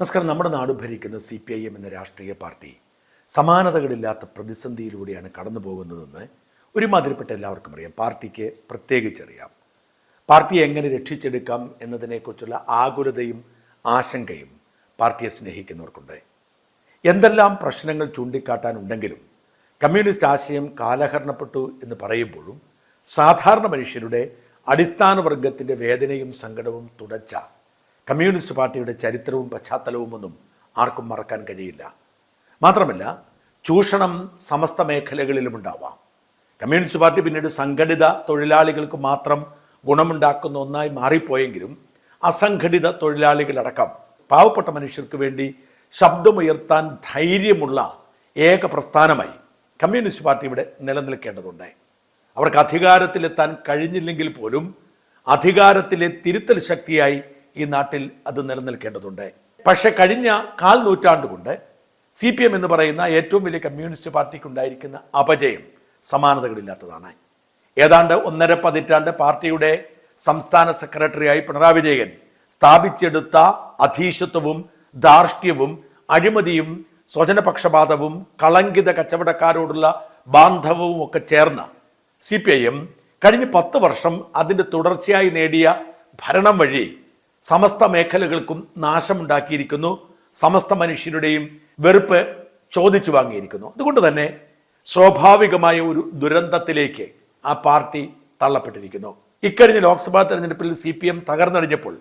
നമസ്കാരം. നമ്മുടെ നാട് ഭരിക്കുന്ന സി പി ഐ എം എന്ന രാഷ്ട്രീയ പാർട്ടി സമാനതകളില്ലാത്ത പ്രതിസന്ധിയിലൂടെയാണ് കടന്നു പോകുന്നതെന്ന് ഒരുമാതിരിപ്പെട്ട എല്ലാവർക്കും അറിയാം. പാർട്ടിക്ക് പ്രത്യേകിച്ചറിയാം. പാർട്ടിയെ എങ്ങനെ രക്ഷിച്ചെടുക്കാം എന്നതിനെക്കുറിച്ചുള്ള ആകുലതയും ആശങ്കയും പാർട്ടിയെ സ്നേഹിക്കുന്നവർക്കുണ്ട്. എന്തെല്ലാം പ്രശ്നങ്ങൾ ചൂണ്ടിക്കാട്ടാനുണ്ടെങ്കിലും കമ്മ്യൂണിസ്റ്റ് ആശയം കാലഹരണപ്പെട്ടു എന്ന് പറയുമ്പോഴും സാധാരണ മനുഷ്യരുടെ അടിസ്ഥാന വർഗത്തിന്റെ വേദനയും സങ്കടവും തുടച്ച കമ്മ്യൂണിസ്റ്റ് പാർട്ടിയുടെ ചരിത്രവും പശ്ചാത്തലവും ഒന്നും ആർക്കും മറക്കാൻ കഴിയില്ല. മാത്രമല്ല ചൂഷണം സമസ്ത മേഖലകളിലും ഉണ്ടാവാം. കമ്മ്യൂണിസ്റ്റ് പാർട്ടി പിന്നീട് സംഘടിത തൊഴിലാളികൾക്ക് മാത്രം ഗുണമുണ്ടാക്കുന്ന ഒന്നായി മാറിപ്പോയെങ്കിലും അസംഘടിത തൊഴിലാളികളടക്കം പാവപ്പെട്ട മനുഷ്യർക്ക് വേണ്ടി ശബ്ദമുയർത്താൻ ധൈര്യമുള്ള ഏക പ്രസ്ഥാനമായി കമ്മ്യൂണിസ്റ്റ് പാർട്ടി ഇവിടെ നിലനിൽക്കേണ്ടതുണ്ട്. അവർക്ക് അധികാരത്തിലെത്താൻ കഴിഞ്ഞില്ലെങ്കിൽ പോലും അധികാരത്തിലെ തിരുത്തൽ ശക്തിയായി ഈ നാട്ടിൽ അത് നിലനിൽക്കേണ്ടതുണ്ട്. പക്ഷെ കഴിഞ്ഞ കാൽ നൂറ്റാണ്ട് കൊണ്ട് സി പി എം എന്ന് പറയുന്ന ഏറ്റവും വലിയ കമ്മ്യൂണിസ്റ്റ് പാർട്ടിക്ക് ഉണ്ടായിരിക്കുന്ന അപജയം സമാനതകളില്ലാത്തതാണ്. ഏതാണ്ട് ഒന്നര പതിറ്റാണ്ട് പാർട്ടിയുടെ സംസ്ഥാന സെക്രട്ടറിയായി പിണറായി വിജയൻ സ്ഥാപിച്ചെടുത്ത അധീശത്വവും ധാർഷ്ട്യവും അഴിമതിയും സ്വജനപക്ഷപാതവും കളങ്കിത കച്ചവടക്കാരോടുള്ള ബാന്ധവവും ഒക്കെ ചേർന്ന സി പി ഐ എം കഴിഞ്ഞ പത്ത് വർഷം അതിന്റെ തുടർച്ചയായി നേടിയ ഭരണം വഴി സമസ്ത മേഖലകൾക്കും നാശമുണ്ടാക്കിയിരിക്കുന്നു. സമസ്ത മനുഷ്യരുടെയും വെറുപ്പ് ചോദിച്ചു വാങ്ങിയിരിക്കുന്നു. അതുകൊണ്ട് തന്നെ സ്വാഭാവികമായ ഒരു ദുരന്തത്തിലേക്ക് ആ പാർട്ടി തള്ളപ്പെട്ടിരിക്കുന്നു. ഇക്കഴിഞ്ഞ ലോക്സഭാ തെരഞ്ഞെടുപ്പിൽ സി പി എം തകർന്നടിഞ്ഞപ്പോൾ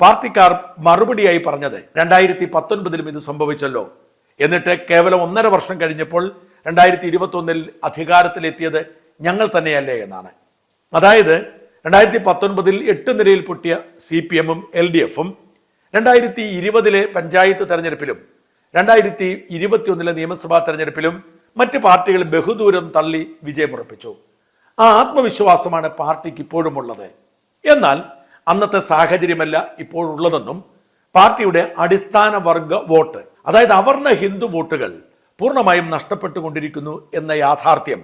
പാർട്ടിക്കാർ മറുപടിയായി പറഞ്ഞത് രണ്ടായിരത്തി പത്തൊൻപതിലും ഇത് സംഭവിച്ചല്ലോ. എന്നിട്ട് കേവലം ഒന്നര വർഷം കഴിഞ്ഞപ്പോൾ രണ്ടായിരത്തി ഇരുപത്തൊന്നിൽ അധികാരത്തിലെത്തിയത് ഞങ്ങൾ തന്നെയല്ലേ എന്നാണ്. അതായത് രണ്ടായിരത്തി പത്തൊൻപതിൽ എട്ട് നിരയിൽ പൊട്ടിയ സി പി എമ്മും എൽ ഡി എഫും രണ്ടായിരത്തി ഇരുപതിലെ പഞ്ചായത്ത് തെരഞ്ഞെടുപ്പിലും രണ്ടായിരത്തി ഇരുപത്തിയൊന്നിലെ നിയമസഭാ തെരഞ്ഞെടുപ്പിലും മറ്റ് പാർട്ടികൾ ബഹുദൂരം തള്ളി വിജയമുറപ്പിച്ചു. ആ ആത്മവിശ്വാസമാണ് പാർട്ടിക്ക് ഇപ്പോഴും ഉള്ളത് എന്നാൽ അന്നത്തെ സാഹചര്യമല്ല ഇപ്പോഴുള്ളതെന്നും പാർട്ടിയുടെ അടിസ്ഥാന വർഗ വോട്ട് അതായത് അവർണ ഹിന്ദു വോട്ടുകൾ പൂർണമായും നഷ്ടപ്പെട്ടുകൊണ്ടിരിക്കുന്നു എന്ന യാഥാർത്ഥ്യം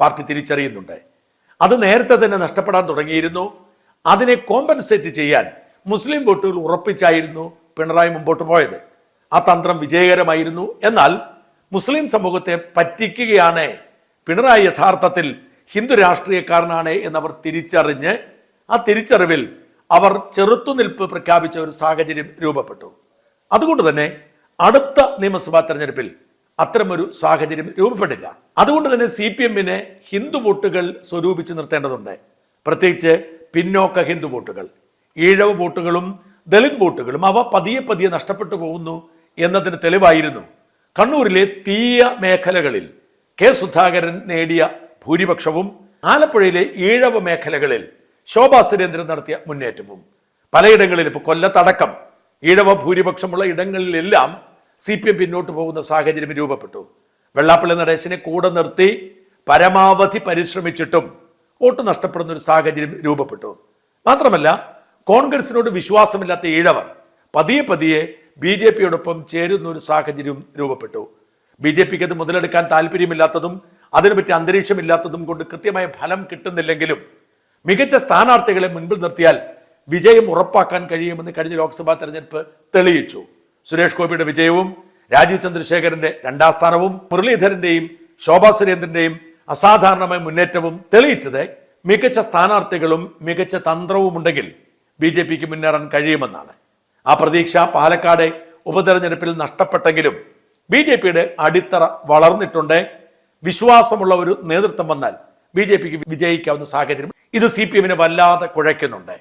പാർട്ടി തിരിച്ചറിയുന്നുണ്ട്. അത് നേരത്തെ തന്നെ നഷ്ടപ്പെടാൻ തുടങ്ങിയിരുന്നു. അതിനെ കോമ്പൻസേറ്റ് ചെയ്യാൻ മുസ്ലിം വോട്ടുകൾ ഉറപ്പിച്ചായിരുന്നു പിണറായി മുമ്പോട്ട് പോയത്. ആ തന്ത്രം വിജയകരമായിരുന്നു. എന്നാൽ മുസ്ലിം സമൂഹത്തെ പറ്റിക്കുകയാണ് പിണറായി യഥാർത്ഥത്തിൽ ഹിന്ദു രാഷ്ട്രീയക്കാരനാണ് എന്നവർ തിരിച്ചറിഞ്ഞ് ആ തിരിച്ചറിവിൽ അവർ ചെറുത്തുനിൽപ്പ് പ്രഖ്യാപിച്ച ഒരു സാഹചര്യം രൂപപ്പെട്ടു. അതുകൊണ്ട് തന്നെ അടുത്ത നിയമസഭാ തെരഞ്ഞെടുപ്പിൽ അത്തരമൊരു സാഹചര്യം രൂപപ്പെട്ടില്ല അതുകൊണ്ട് തന്നെ സി പി എമ്മിനെ ഹിന്ദു വോട്ടുകൾ സ്വരൂപിച്ച് നിർത്തേണ്ടതുണ്ട്. പ്രത്യേകിച്ച് പിന്നോക്ക ഹിന്ദു വോട്ടുകൾ. ഈഴവ വോട്ടുകളും ദളിത് വോട്ടുകളും അവ പതിയെ പതിയെ നഷ്ടപ്പെട്ടു പോകുന്നു എന്നതിന് തെളിവായിരുന്നു. കണ്ണൂരിലെ തീയ മേഖലകളിൽ കെ സുധാകരൻ നേടിയ ഭൂരിപക്ഷവും ആലപ്പുഴയിലെ ഈഴവ മേഖലകളിൽ ശോഭാ സുരേന്ദ്രൻ നടത്തിയ മുന്നേറ്റവും. പലയിടങ്ങളിൽ ഇപ്പോൾ കൊല്ലത്തടക്കം ഈഴവ ഭൂരിപക്ഷമുള്ള ഇടങ്ങളിലെല്ലാം സി പി എം പിന്നോട്ട് പോകുന്ന സാഹചര്യം രൂപപ്പെട്ടു. വെള്ളാപ്പള്ളി നടേശനെ കൂടെ നിർത്തി പരമാവധി പരിശ്രമിച്ചിട്ടും വോട്ട് നഷ്ടപ്പെടുന്ന ഒരു സാഹചര്യം രൂപപ്പെട്ടു. മാത്രമല്ല കോൺഗ്രസിനോട് വിശ്വാസമില്ലാത്ത ഈഴവർ പതിയെ പതിയെ ബി ജെ പിയോടൊപ്പം ചേരുന്ന ഒരു സാഹചര്യം രൂപപ്പെട്ടു. ബി ജെ പിക്ക് അത് മുതലെടുക്കാൻ താല്പര്യമില്ലാത്തതും അതിനുപറ്റി അന്തരീക്ഷമില്ലാത്തതും കൊണ്ട് കൃത്യമായ ഫലം കിട്ടുന്നില്ലെങ്കിലും മികച്ച സ്ഥാനാർത്ഥികളെ മുൻപിൽ നിർത്തിയാൽ വിജയം ഉറപ്പാക്കാൻ കഴിയുമെന്ന് കഴിഞ്ഞ ലോക്സഭാ തെരഞ്ഞെടുപ്പ് തെളിയിച്ചു. സുരേഷ് ഗോപിയുടെ വിജയവും രാജീവ് ചന്ദ്രശേഖരന്റെ രണ്ടാം സ്ഥാനവും മുരളീധരന്റെയും ശോഭാ സുരേന്ദ്രന്റെയും അസാധാരണമായ മുന്നേറ്റവും തെളിയിച്ചത് മികച്ച സ്ഥാനാർത്ഥികളും മികച്ച തന്ത്രവും ഉണ്ടെങ്കിൽ ബി ജെ പിക്ക് മുന്നേറാൻ കഴിയുമെന്നാണ്. ആ പ്രതീക്ഷ പാലക്കാട് ഉപതെരഞ്ഞെടുപ്പിൽ നഷ്ടപ്പെട്ടെങ്കിലും ബി ജെ പിയുടെ അടിത്തറ വളർന്നിട്ടുണ്ട്. വിശ്വാസമുള്ള ഒരു നേതൃത്വം വന്നാൽ ബി ജെ പിക്ക് വിജയിക്കാവുന്ന സാഹചര്യം ഇത് സി പി എമ്മിനെ വല്ലാതെ കുഴയ്ക്കുന്നുണ്ട്.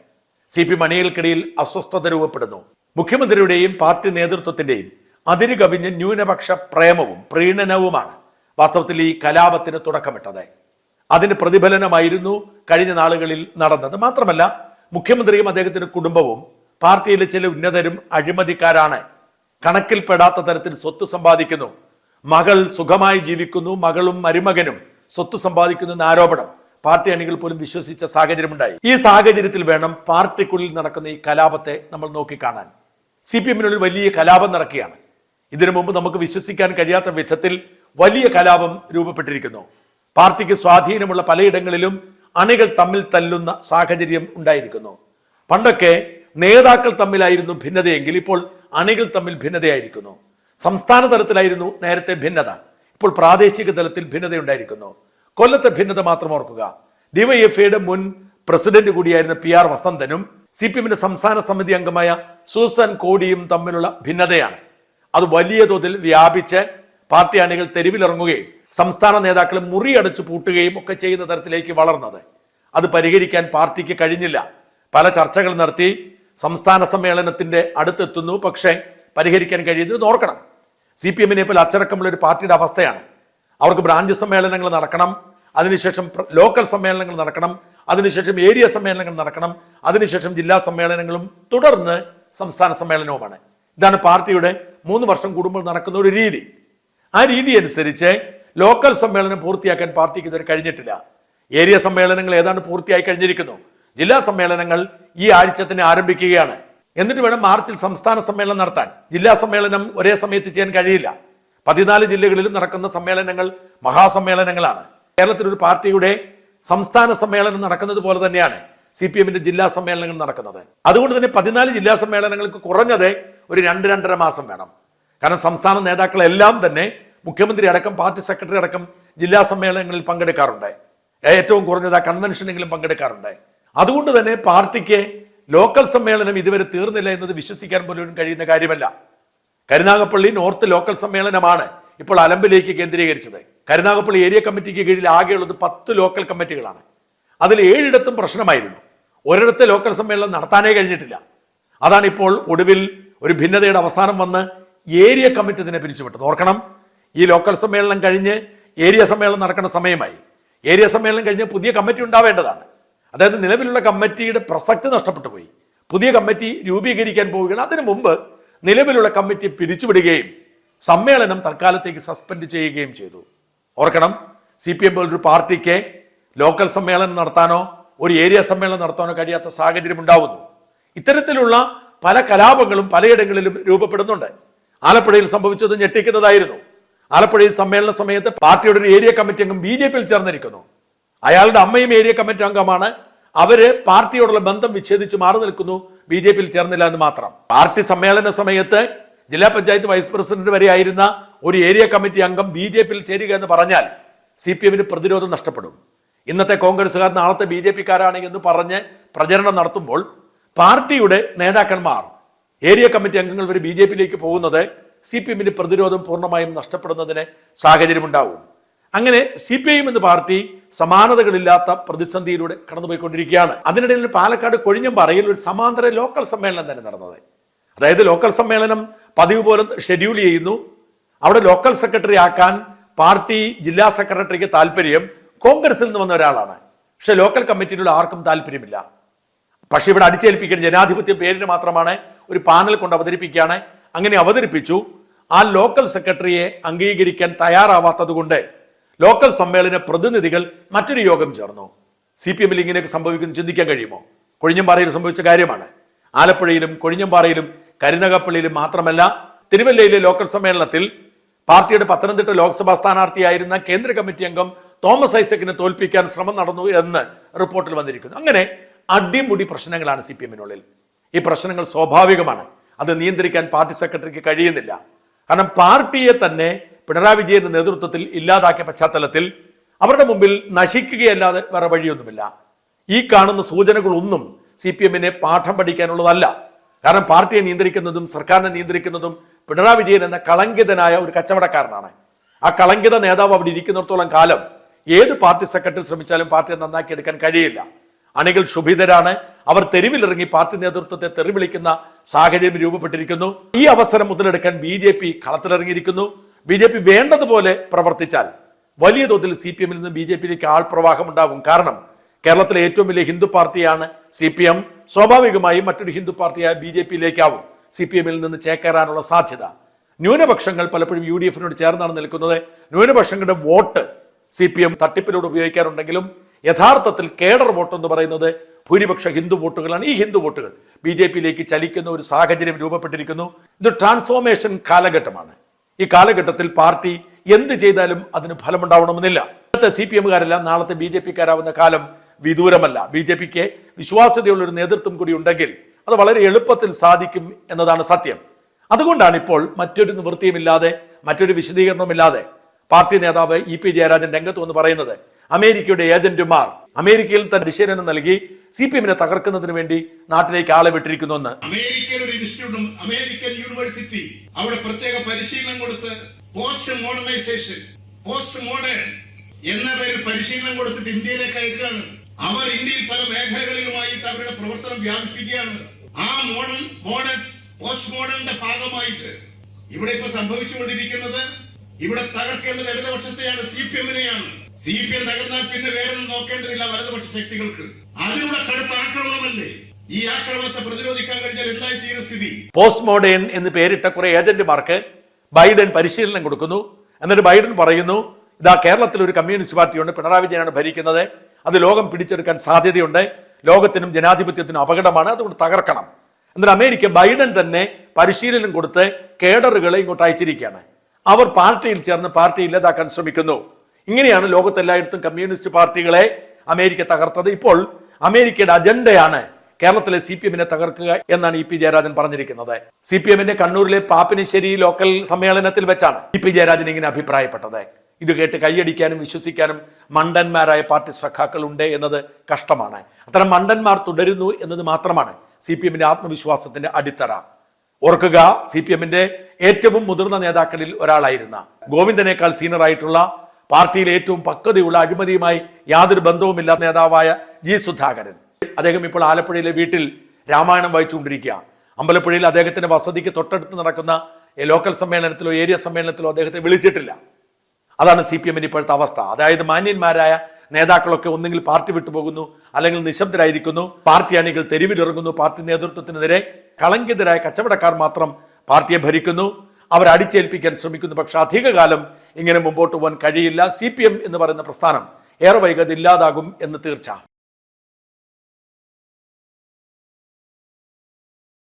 സി പി മണികൾക്കിടയിൽ അസ്വസ്ഥത രൂപപ്പെടുന്നു. മുഖ്യമന്ത്രിയുടെയും പാർട്ടി നേതൃത്വത്തിന്റെയും അതിരു കവിഞ്ഞ് ന്യൂനപക്ഷ പ്രേമവും പ്രീണനവുമാണ് വാസ്തവത്തിൽ ഈ കലാപത്തിന് തുടക്കമിട്ടത്. അതിന് പ്രതിഫലനമായിരുന്നു കഴിഞ്ഞ നാളുകളിൽ നടന്നത്. മാത്രമല്ല മുഖ്യമന്ത്രിയും അദ്ദേഹത്തിന്റെ കുടുംബവും പാർട്ടിയിലെ ചില ഉന്നതരും അഴിമതിക്കാരാണ്. കണക്കിൽപ്പെടാത്ത തരത്തിൽ സ്വത്ത് സമ്പാദിക്കുന്നു. മകൾ സുഖമായി ജീവിക്കുന്നു മകളും മരുമകനും സ്വത്ത് സമ്പാദിക്കുന്നു എന്ന ആരോപണം പാർട്ടി അണികൾ പോലും വിശ്വസിച്ച സാഹചര്യമുണ്ടായി. ഈ സാഹചര്യത്തിൽ വേണം പാർട്ടിക്കുള്ളിൽ നടക്കുന്ന ഈ കലാപത്തെ നമ്മൾ നോക്കിക്കാണാൻ. സി പി എമ്മിനുള്ളിൽ വലിയ കലാപം നടക്കുകയാണ്. ഇതിനു മുമ്പ് നമുക്ക് വിശ്വസിക്കാൻ കഴിയാത്ത വിധത്തിൽ വലിയ കലാപം രൂപപ്പെട്ടിരിക്കുന്നു. പാർട്ടിക്ക് സ്വാധീനമുള്ള പലയിടങ്ങളിലും അണികൾ തമ്മിൽ തല്ലുന്ന സാഹചര്യം ഉണ്ടായിരിക്കുന്നു. പണ്ടൊക്കെ നേതാക്കൾ തമ്മിലായിരുന്നു ഭിന്നതയെങ്കിൽ ഇപ്പോൾ അണികൾ തമ്മിൽ ഭിന്നതയായിരിക്കുന്നു. സംസ്ഥാന തലത്തിലായിരുന്നു നേരത്തെ ഭിന്നത. ഇപ്പോൾ പ്രാദേശിക തലത്തിൽ ഭിന്നതയുണ്ടായിരിക്കുന്നു. കൊല്ലത്തെ ഭിന്നത മാത്രം ഓർക്കുക. ഡിവൈഎഫ്ഐയുടെ മുൻ പ്രസിഡന്റ് കൂടിയായിരുന്ന പി ആർ വസന്തനും സി പി എമ്മിന്റെ സംസ്ഥാന സമിതി അംഗമായ സൂസൻ കോടിയും തമ്മിലുള്ള ഭിന്നതയാണ്. അത് വലിയ തോതിൽ വ്യാപിച്ച് പാർട്ടി അണികൾ തെരുവിലിറങ്ങുകയും സംസ്ഥാന നേതാക്കൾ മുറിയടച്ചു പൂട്ടുകയും ഒക്കെ ചെയ്യുന്ന തരത്തിലേക്ക് വളർന്നത്. അത് പരിഹരിക്കാൻ പാർട്ടിക്ക് കഴിഞ്ഞില്ല. പല ചർച്ചകൾ നടത്തി സംസ്ഥാന സമ്മേളനത്തിന്റെ അടുത്തെത്തുന്നു. പക്ഷേ പരിഹരിക്കാൻ കഴിയുന്നത് ഓർക്കണം. സി പി എമ്മിനെ പോലെ അച്ചടക്കമുള്ള ഒരു പാർട്ടിയുടെ അവസ്ഥയാണ്. അവർക്ക് ബ്രാഞ്ച് സമ്മേളനങ്ങൾ നടക്കണം. അതിനുശേഷം ലോക്കൽ സമ്മേളനങ്ങൾ നടക്കണം. അതിനുശേഷം ഏരിയ സമ്മേളനങ്ങൾ നടക്കണം. അതിനുശേഷം ജില്ലാ സമ്മേളനങ്ങളും തുടർന്ന് സംസ്ഥാന സമ്മേളനവുമാണ്. ഇതാണ് പാർട്ടിയുടെ മൂന്ന് വർഷം കൂടുമ്പോൾ നടക്കുന്ന ഒരു രീതി. ആ രീതി അനുസരിച്ച് ലോക്കൽ സമ്മേളനം പൂർത്തിയാക്കാൻ പാർട്ടിക്ക് ഇതുവരെ കഴിഞ്ഞിട്ടില്ല. ഏരിയ സമ്മേളനങ്ങൾ ഏതാണ്ട് പൂർത്തിയായി കഴിഞ്ഞിരിക്കുന്നു. ജില്ലാ സമ്മേളനങ്ങൾ ഈ ആഴ്ച തന്നെ ആരംഭിക്കുകയാണ്. എന്നിട്ട് വേണം മാർച്ചിൽ സംസ്ഥാന സമ്മേളനം നടത്താൻ. ജില്ലാ സമ്മേളനം ഒരേ സമയത്ത് ചെയ്യാൻ കഴിയില്ല. പതിനാല് ജില്ലകളിലും നടക്കുന്ന സമ്മേളനങ്ങൾ മഹാസമ്മേളനങ്ങളാണ്. കേരളത്തിൽ ഒരു പാർട്ടിയുടെ സംസ്ഥാന സമ്മേളനം നടക്കുന്നത് പോലെ തന്നെയാണ്. സി പി എമ്മിന്റെ ജില്ലാ സമ്മേളനങ്ങൾ നടക്കുന്നത്. അതുകൊണ്ട് തന്നെ പതിനാല് ജില്ലാ സമ്മേളനങ്ങൾക്ക് കുറഞ്ഞത് ഒരു രണ്ട് രണ്ടര മാസം വേണം. കാരണം സംസ്ഥാന നേതാക്കളെല്ലാം തന്നെ മുഖ്യമന്ത്രി അടക്കം പാർട്ടി സെക്രട്ടറി അടക്കം ജില്ലാ സമ്മേളനങ്ങളിൽ പങ്കെടുക്കാറുണ്ട്. ഏറ്റവും കുറഞ്ഞത് ആ കൺവെൻഷനെങ്കിലും പങ്കെടുക്കാറുണ്ട്. അതുകൊണ്ട് തന്നെ പാർട്ടിക്ക് ലോക്കൽ സമ്മേളനം ഇതുവരെ തീർന്നില്ല എന്നത് വിശ്വസിക്കാൻ പോലും കഴിയുന്ന കാര്യമല്ല. കരുനാഗപ്പള്ളി നോർത്ത് ലോക്കൽ സമ്മേളനമാണ് ഇപ്പോൾ അലമ്പിലേക്ക് കേന്ദ്രീകരിച്ചത്. കരുനാഗപ്പള്ളി ഏരിയ കമ്മിറ്റിക്ക് കീഴിൽ ആകെയുള്ളത് പത്ത് ലോക്കൽ കമ്മിറ്റികളാണ്. അതിൽ ഏഴിടത്തും പ്രശ്നമായിരുന്നു. ഒരിടത്ത് ലോക്കൽ സമ്മേളനം നടത്താനേ കഴിഞ്ഞിട്ടില്ല. അതാണിപ്പോൾ ഒടുവിൽ ഒരു ഭിന്നതയുടെ അവസാനം വന്ന് ഏരിയ കമ്മിറ്റി ഇതിനെ പിരിച്ചുവിട്ടത്. ഓർക്കണം ഈ ലോക്കൽ സമ്മേളനം കഴിഞ്ഞ് ഏരിയ സമ്മേളനം നടക്കുന്ന സമയമായി. ഏരിയ സമ്മേളനം കഴിഞ്ഞ് പുതിയ കമ്മിറ്റി ഉണ്ടാവേണ്ടതാണ്. അതായത് നിലവിലുള്ള കമ്മിറ്റിയുടെ പ്രസക്തി നഷ്ടപ്പെട്ടു പോയി. പുതിയ കമ്മിറ്റി രൂപീകരിക്കാൻ പോവുകയാണ്. അതിനു മുമ്പ് നിലവിലുള്ള കമ്മിറ്റി പിരിച്ചുവിടുകയും സമ്മേളനം തൽക്കാലത്തേക്ക് സസ്പെൻഡ് ചെയ്യുകയും ചെയ്തു. ഓർക്കണം സി പി എം പോലൊരു പാർട്ടിക്ക് ലോക്കൽ സമ്മേളനം നടത്താനോ ഒരു ഏരിയ സമ്മേളനം നടത്താനോ കഴിയാത്ത സാഹചര്യം ഉണ്ടാവുന്നു. ഇത്തരത്തിലുള്ള പല കലാപങ്ങളും പലയിടങ്ങളിലും രൂപപ്പെടുന്നുണ്ട്. ആലപ്പുഴയിൽ സംഭവിച്ചത് ഞെട്ടിക്കുന്നതായിരുന്നു. ആലപ്പുഴയിൽ സമ്മേളന സമയത്ത് പാർട്ടിയുടെ ഒരു ഏരിയ കമ്മിറ്റി അംഗം ബി ജെ പിയിൽ ചേർന്നിരിക്കുന്നു. അയാളുടെ അമ്മയും ഏരിയ കമ്മിറ്റി അംഗമാണ്. അവർ പാർട്ടിയോടുള്ള ബന്ധം വിച്ഛേദിച്ച് മാറി നിൽക്കുന്നു. ബി ജെ പിയിൽ ചേർന്നില്ല എന്ന് മാത്രം. പാർട്ടി സമ്മേളന സമയത്ത് ജില്ലാ പഞ്ചായത്ത് വൈസ് പ്രസിഡന്റ് വരെ ആയിരുന്ന ഒരു ഏരിയ കമ്മിറ്റി അംഗം ബി ജെ പിയിൽ ചേരുക എന്ന് പറഞ്ഞാൽ സി പി എമ്മിന് പ്രതിരോധം നഷ്ടപ്പെടും. ഇന്നത്തെ കോൺഗ്രസ്സുകാർ നാളത്തെ ബി ജെ പിക്കാരാണ് എന്ന് പറഞ്ഞ് പ്രചരണം നടത്തുമ്പോൾ പാർട്ടിയുടെ നേതാക്കന്മാർ ഏരിയ കമ്മിറ്റി അംഗങ്ങൾ വരെ ബി ജെ പിയിലേക്ക് പോകുന്നത് സി പി എമ്മിന് പ്രതിരോധം പൂർണമായും നഷ്ടപ്പെടുന്നതിന് സാഹചര്യമുണ്ടാവും. അങ്ങനെ സി പി ഐ എം എന്ന പാർട്ടി സമാനതകളില്ലാത്ത പ്രതിസന്ധിയിലൂടെ കടന്നുപോയിക്കൊണ്ടിരിക്കുകയാണ്. അതിനിടയിൽ പാലക്കാട് കൊഴിഞ്ഞമ്പാറയിൽ ഒരു സമാന്തര ലോക്കൽ സമ്മേളനം തന്നെ നടന്നത്. അതായത് ലോക്കൽ സമ്മേളനം പതിവ് പോലെ ഷെഡ്യൂൾ ചെയ്യുന്നു. അവിടെ ലോക്കൽ സെക്രട്ടറി ആക്കാൻ പാർട്ടി ജില്ലാ സെക്രട്ടറിക്ക് താല്പര്യം കോൺഗ്രസിൽ നിന്ന് വന്ന ഒരാളാണ്. പക്ഷെ ലോക്കൽ കമ്മിറ്റിയിലുള്ള ആർക്കും താല്പര്യമില്ല. പക്ഷെ ഇവിടെ അടിച്ചേൽപ്പിക്കുന്ന ജനാധിപത്യ പേരിന് മാത്രമാണ് ഒരു പാനൽ കൊണ്ട് അവതരിപ്പിക്കുകയാണ്. അങ്ങനെ അവതരിപ്പിച്ചു. ആ ലോക്കൽ സെക്രട്ടറിയെ അംഗീകരിക്കാൻ തയ്യാറാവാത്തത് കൊണ്ട് ലോക്കൽ സമ്മേളന പ്രതിനിധികൾ മറ്റൊരു യോഗം ചേർന്നു. സി പി എമ്മിൽ ഇങ്ങനെയൊക്കെ സംഭവിക്കുന്നു ചിന്തിക്കാൻ കഴിയുമോ? കൊഴിഞ്ഞമ്പാറയിൽ സംഭവിച്ച കാര്യമാണ്. ആലപ്പുഴയിലും കൊഴിഞ്ഞമ്പാറയിലും കരുനകപ്പള്ളിയിലും മാത്രമല്ല തിരുവല്ലയിലെ ലോക്കൽ സമ്മേളനത്തിൽ പാർട്ടിയുടെ പത്തനംതിട്ട ലോക്സഭാ സ്ഥാനാർത്ഥിയായിരുന്ന കേന്ദ്ര കമ്മിറ്റി അംഗം തോമസ് ഐസക്കിനെ തോൽപ്പിക്കാൻ ശ്രമം നടന്നു എന്ന് റിപ്പോർട്ടിൽ വന്നിരിക്കുന്നു. അങ്ങനെ അടിമുടി പ്രശ്നങ്ങളാണ് സി പി എമ്മിനുള്ളിൽ. ഈ പ്രശ്നങ്ങൾ സ്വാഭാവികമാണ്. അത് നിയന്ത്രിക്കാൻ പാർട്ടി സെക്രട്ടറിക്ക് കഴിയുന്നില്ല. കാരണം പാർട്ടിയെ തന്നെ പിണറായി വിജയന്റെ നേതൃത്വത്തിൽ ഇല്ലാതാക്കിയ പശ്ചാത്തലത്തിൽ അവരുടെ മുമ്പിൽ നശിക്കുകയല്ലാതെ വേറെ വഴിയൊന്നുമില്ല. ഈ കാണുന്ന സൂചനകളൊന്നും സി പി എമ്മിനെ പാഠം പഠിക്കാനുള്ളതല്ല. കാരണം പാർട്ടിയെ നിയന്ത്രിക്കുന്നതും സർക്കാരിനെ നിയന്ത്രിക്കുന്നതും പിണറായി വിജയൻ എന്ന കളങ്കിതനായ ഒരു കച്ചവടക്കാരനാണ്. ആ കളങ്കിത നേതാവ് അവിടെ ഇരിക്കുന്നിടത്തോളം കാലം ഏത് പാർട്ടി സെക്രട്ടറി ശ്രമിച്ചാലും പാർട്ടിയെ നന്നാക്കിയെടുക്കാൻ കഴിയില്ല. അണികൾ ക്ഷുഭിതരാണ്. അവർ തെരുവിലിറങ്ങി പാർട്ടി നേതൃത്വത്തെ തെറിവിളിക്കുന്ന സാഹചര്യം രൂപപ്പെട്ടിരിക്കുന്നു. ഈ അവസരം മുതലെടുക്കാൻ ബി ജെ പി കളത്തിലിറങ്ങിയിരിക്കുന്നു. ബി ജെ പി വേണ്ടതുപോലെ പ്രവർത്തിച്ചാൽ വലിയ തോതിൽ സി പി എമ്മിൽ നിന്ന് ബി ജെ പിയിലേക്ക് ആൾപ്രവാഹം ഉണ്ടാകും. കാരണം കേരളത്തിലെ ഏറ്റവും വലിയ ഹിന്ദു പാർട്ടിയാണ് സി പി എം സ്വാഭാവികമായും മറ്റൊരു ഹിന്ദു പാർട്ടിയായ ബി ജെ പിയിലേക്കാവും സി പി എമ്മിൽ നിന്ന് ചേക്കേറാനുള്ള സാധ്യത. ന്യൂനപക്ഷങ്ങൾ പലപ്പോഴും യു ഡി എഫിനോട് ചേർന്നാണ് നിൽക്കുന്നത്. ന്യൂനപക്ഷങ്ങളുടെ വോട്ട് സി പി എം തട്ടിപ്പിലൂടെ ഉപയോഗിക്കാറുണ്ടെങ്കിലും യഥാർത്ഥത്തിൽ കേഡർ വോട്ട് എന്ന് പറയുന്നത് ഭൂരിപക്ഷ ഹിന്ദു വോട്ടുകളാണ്. ഈ ഹിന്ദു വോട്ടുകൾ ബി ജെ പിയിലേക്ക് ചലിക്കുന്ന ഒരു സാഹചര്യം രൂപപ്പെട്ടിരിക്കുന്നു. ഇത് ട്രാൻസ്ഫോർമേഷൻ കാലഘട്ടമാണ്. ഈ കാലഘട്ടത്തിൽ പാർട്ടി എന്ത് ചെയ്താലും അതിന് ഫലമുണ്ടാവണമെന്നില്ല. ഇന്നത്തെ സി പി എമ്മുകാരെല്ലാം നാളത്തെ ബി ജെ പിക്കാരാവുന്ന കാലം വിദൂരമല്ല. ബി ജെ പിക്ക് വിശ്വാസ്യതയുള്ളൊരു നേതൃത്വം കൂടി ഉണ്ടെങ്കിൽ അത് വളരെ എളുപ്പത്തിൽ സാധിക്കും എന്നതാണ് സത്യം. അതുകൊണ്ടാണ് ഇപ്പോൾ മറ്റൊരു നിവൃത്തിയുമില്ലാതെ മറ്റൊരു വിശദീകരണവുമില്ലാതെ പാർട്ടി നേതാവ് ഇ പി ജയരാജൻ രംഗത്ത് വന്ന് പറയുന്നത് അമേരിക്കയുടെ ഏജന്റുമാർ അമേരിക്കയിൽ തന്റെ പരിശീലനം നൽകി സി പി എമ്മിനെ തകർക്കുന്നതിന് വേണ്ടി നാട്ടിലേക്ക് ആളെ വിട്ടിരിക്കുന്നു എന്ന് അമേരിക്കൻ ഒരു ഇൻസ്റ്റിറ്റ്യൂട്ടും അമേരിക്കൻ യൂണിവേഴ്സിറ്റി അവിടെ പ്രത്യേക പരിശീലനം കൊടുത്ത് പോസ്റ്റ് മോഡേണൈസേഷൻ പോസ്റ്റ് മോഡേൺ എന്ന പേരിൽ പരിശീലനം കൊടുത്തിട്ട് ഇന്ത്യയിലേക്ക് അയക്കുകയാണ്. അവർ ഇന്ത്യയിൽ പല മേഖലകളിലുമായിട്ട് അവരുടെ പ്രവർത്തനം വ്യാപിക്കുകയാണ്. ആ മോഡേൺ മോഡേൺ പോസ്റ്റ് മോഡേണിന്റെ ഭാഗമായിട്ട് ഇവിടെ ഇപ്പൊ സംഭവിച്ചുകൊണ്ടിരിക്കുന്നത് ഇവിടെ തകർക്കേണ്ടത് ഇടതുപക്ഷത്തെയാണ് സി പി എമ്മിനെയാണ്. സി പി എം തകർന്നാൽ പിന്നെ വേറൊന്നും നോക്കേണ്ടതില്ല വലതുപക്ഷ ശക്തികൾക്ക് അതിനുള്ള കടുത്ത ആക്രമണമല്ലേ? ഈ ആക്രമണത്തെ പ്രതിരോധിക്കാൻ കഴിഞ്ഞാൽ എന്തായി തീരും സ്ഥിതി? പോസ്റ്റ് മോഡേൺ എന്ന് പേരിട്ട കുറെ ഏജന്റുമാർക്ക് ബൈഡൻ പരിശീലനം കൊടുക്കുന്നു. എന്നിട്ട് ബൈഡൻ പറയുന്നു ഇതാ കേരളത്തിൽ ഒരു കമ്മ്യൂണിസ്റ്റ് പാർട്ടിയുണ്ട് പിണറായി വിജയനാണ് ഭരിക്കുന്നത്. അത് ലോകം പിടിച്ചെടുക്കാൻ സാധ്യതയുണ്ട്. ലോകത്തിനും ജനാധിപത്യത്തിനും അപകടമാണ്. അതുകൊണ്ട് തകർക്കണം. എന്നിട്ട് അമേരിക്ക ബൈഡൻ തന്നെ പരിശീലനം കൊടുത്ത് കേഡറുകളെ ഇങ്ങോട്ട് അയച്ചിരിക്കുകയാണ്. അവർ പാർട്ടിയിൽ ചേർന്ന് പാർട്ടി ഇല്ലാതാക്കാൻ ശ്രമിക്കുന്നു. ഇങ്ങനെയാണ് ലോകത്തെല്ലായിടത്തും കമ്മ്യൂണിസ്റ്റ് പാർട്ടികളെ അമേരിക്ക തകർത്തത്. ഇപ്പോൾ അമേരിക്കയുടെ അജണ്ടയാണ് കേരളത്തിലെ സി പി എമ്മിനെ തകർക്കുക എന്നാണ് ഇ പി ജയരാജൻ പറഞ്ഞിരിക്കുന്നത്. സി പി എമ്മിന്റെ കണ്ണൂരിലെ പാപ്പിനിശ്ശേരി ലോക്കൽ സമ്മേളനത്തിൽ വെച്ചാണ് ഇ പി ജയരാജൻ ഇങ്ങനെ അഭിപ്രായപ്പെട്ടത്. ഇത് കേട്ട് കൈയടിക്കാനും വിശ്വസിക്കാനും മണ്ടന്മാരായ പാർട്ടി സഖാക്കൾ ഉണ്ട് എന്നത് കഷ്ടമാണ്. അത്തരം മണ്ടന്മാർ തുടരുന്നു എന്നത് മാത്രമാണ് സി പി എമ്മിന്റെ ആത്മവിശ്വാസത്തിന്റെ അടിത്തറ. ഓർക്കുക സി പി എമ്മിന്റെ ഏറ്റവും മുതിർന്ന നേതാക്കളിൽ ഒരാളായിരുന്ന ഗോവിന്ദനേക്കാൾ സീനിയറായിട്ടുള്ള പാർട്ടിയിലെ ഏറ്റവും പക്വതയുള്ള അഴിമതിയുമായി യാതൊരു ബന്ധവുമില്ലാത്ത നേതാവായ ജി സുധാകരൻ. അദ്ദേഹം ഇപ്പോൾ ആലപ്പുഴയിലെ വീട്ടിൽ രാമായണം വായിച്ചുകൊണ്ടിരിക്കുക. അമ്പലപ്പുഴയിൽ അദ്ദേഹത്തിന്റെ വസതിക്ക് തൊട്ടടുത്ത് നടക്കുന്ന ലോക്കൽ സമ്മേളനത്തിലോ ഏരിയ സമ്മേളനത്തിലോ അദ്ദേഹത്തെ വിളിച്ചിട്ടില്ല. അതാണ് സി പി ഇപ്പോഴത്തെ അവസ്ഥ. അതായത് മാന്യന്മാരായ നേതാക്കളൊക്കെ ഒന്നുകിൽ പാർട്ടി വിട്ടുപോകുന്നു അല്ലെങ്കിൽ നിശബ്ദരായിരിക്കുന്നു പാർട്ടി അണികൾ തെരുവിലിറങ്ങുന്നു പാർട്ടി നേതൃത്വത്തിനെതിരെ കളങ്കിതരായ കച്ചവടക്കാർ മാത്രം പാർട്ടിയെ ഭരിക്കുന്നു അവർ അടിച്ചേൽപ്പിക്കാൻ ശ്രമിക്കുന്നു. പക്ഷെ അധികകാലം ഇങ്ങനെ മുമ്പോട്ട് പോകാൻ കഴിയില്ല. സി എന്ന് പറയുന്ന പ്രസ്ഥാനം ഏറെ വൈകാതെ ഇല്ലാതാകും എന്ന് തീർച്ച.